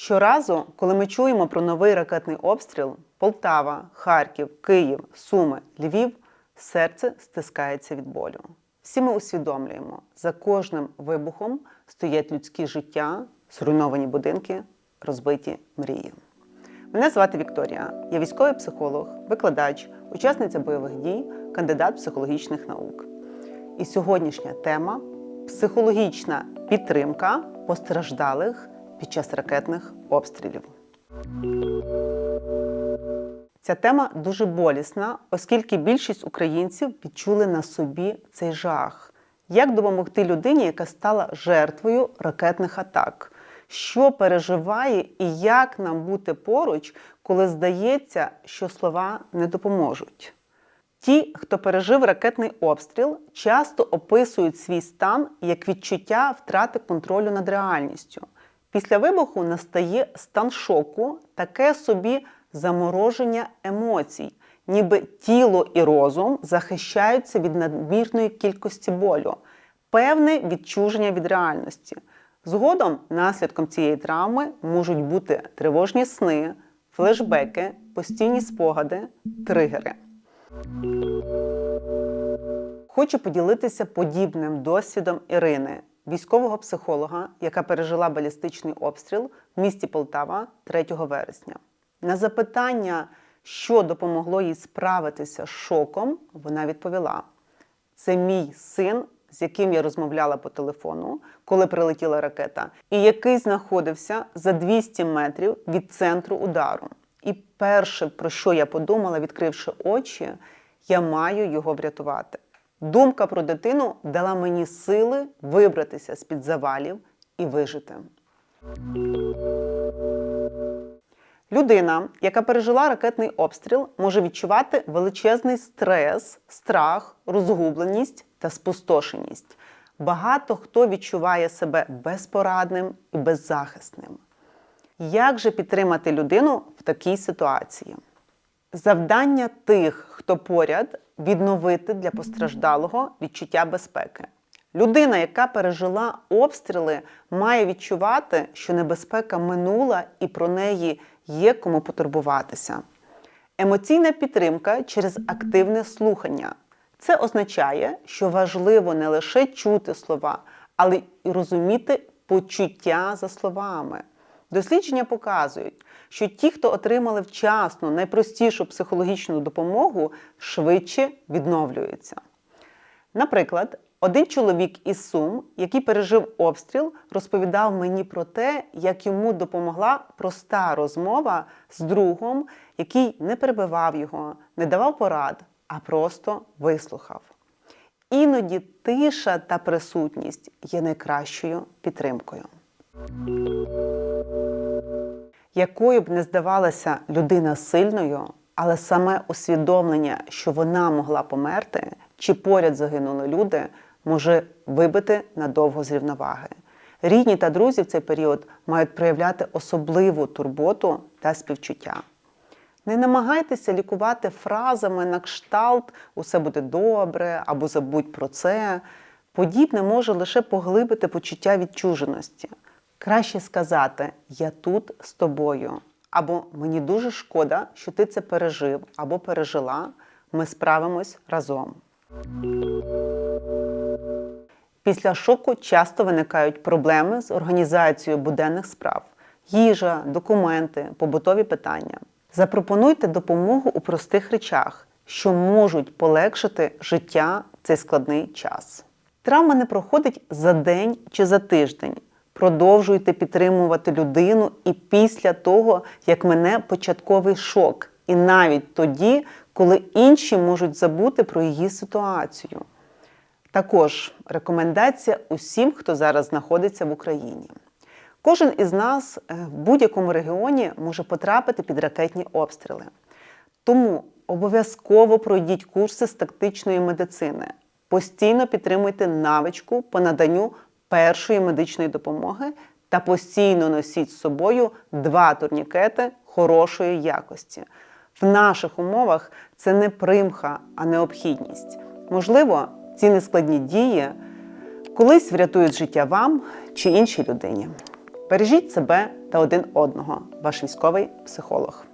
Щоразу, коли ми чуємо про новий ракетний обстріл Полтава, Харків, Київ, Суми, Львів, серце стискається від болю. Всі ми усвідомлюємо, за кожним вибухом стоять людські життя, зруйновані будинки, розбиті мрії. Мене звати Вікторія. Я військовий психолог, викладач, учасниця бойових дій, кандидат психологічних наук. І сьогоднішня тема психологічна підтримка постраждалих під час ракетних обстрілів. Ця тема дуже болісна, оскільки більшість українців відчули на собі цей жах. Як допомогти людині, яка стала жертвою ракетних атак? Що переживає і як нам бути поруч, коли здається, що слова не допоможуть? Ті, хто пережив ракетний обстріл, часто описують свій стан як відчуття втрати контролю над реальністю. Після вибуху настає стан шоку, таке собі замороження емоцій, ніби тіло і розум захищаються від надмірної кількості болю, певне відчуження від реальності. Згодом наслідком цієї травми можуть бути тривожні сни, флешбеки, постійні спогади, тригери. Хочу поділитися подібним досвідом Ірини, військового психолога, яка пережила балістичний обстріл в місті Полтава 3 вересня. На запитання, що допомогло їй справитися з шоком, вона відповіла: це мій син, з яким я розмовляла по телефону, коли прилетіла ракета, і який знаходився за 200 метрів від центру удару. І перше, про що я подумала, відкривши очі, я маю його врятувати. Думка про дитину дала мені сили вибратися з під завалів і вижити. Людина, яка пережила ракетний обстріл, може відчувати величезний стрес, страх, розгубленість та спустошеність. Багато хто відчуває себе безпорадним і беззахисним. Як же підтримати людину в такій ситуації? Завдання тих, хто поряд, відновити для постраждалого відчуття безпеки. Людина, яка пережила обстріли, має відчувати, що небезпека минула і про неї є кому потурбуватися. Емоційна підтримка через активне слухання. Це означає, що важливо не лише чути слова, але й розуміти почуття за словами. Дослідження показують, що ті, хто отримали вчасну найпростішу психологічну допомогу, швидше відновлюються. Наприклад, один чоловік із Сум, який пережив обстріл, розповідав мені про те, як йому допомогла проста розмова з другом, який не перебивав його, не давав порад, а просто вислухав. Іноді тиша та присутність є найкращою підтримкою. Якою б не здавалася людина сильною, але саме усвідомлення, що вона могла померти, чи поряд загинули люди, може вибити надовго з рівноваги. Рідні та друзі в цей період мають проявляти особливу турботу та співчуття. Не намагайтеся лікувати фразами на кшталт Усе буде добре або забудь про це. Подібне може лише поглибити почуття відчуженості. Краще сказати Я тут з тобою. Або мені дуже шкода, що ти це пережив або пережила. Ми справимось разом. Після шоку часто виникають проблеми з організацією буденних справ, їжа, документи, побутові питання. Запропонуйте допомогу у простих речах, що можуть полегшити життя цей складний час. Травма не проходить за день чи за тиждень. Продовжуйте підтримувати людину і після того, як мене початковий шок, і навіть тоді, коли інші можуть забути про її ситуацію. Також рекомендація усім, хто зараз знаходиться в Україні. Кожен із нас е, в будь-якому регіоні може потрапити під ракетні обстріли. Тому обов'язково пройдіть курси з тактичної медицини. Постійно підтримуйте навичку по наданню першої медичної допомоги та постійно носіть з собою два турнікети хорошої якості. В наших умовах це не примха, а необхідність. Можливо, ці нескладні дії колись врятують життя вам чи іншій людині. Бережіть себе та один одного. Ваш військовий психолог.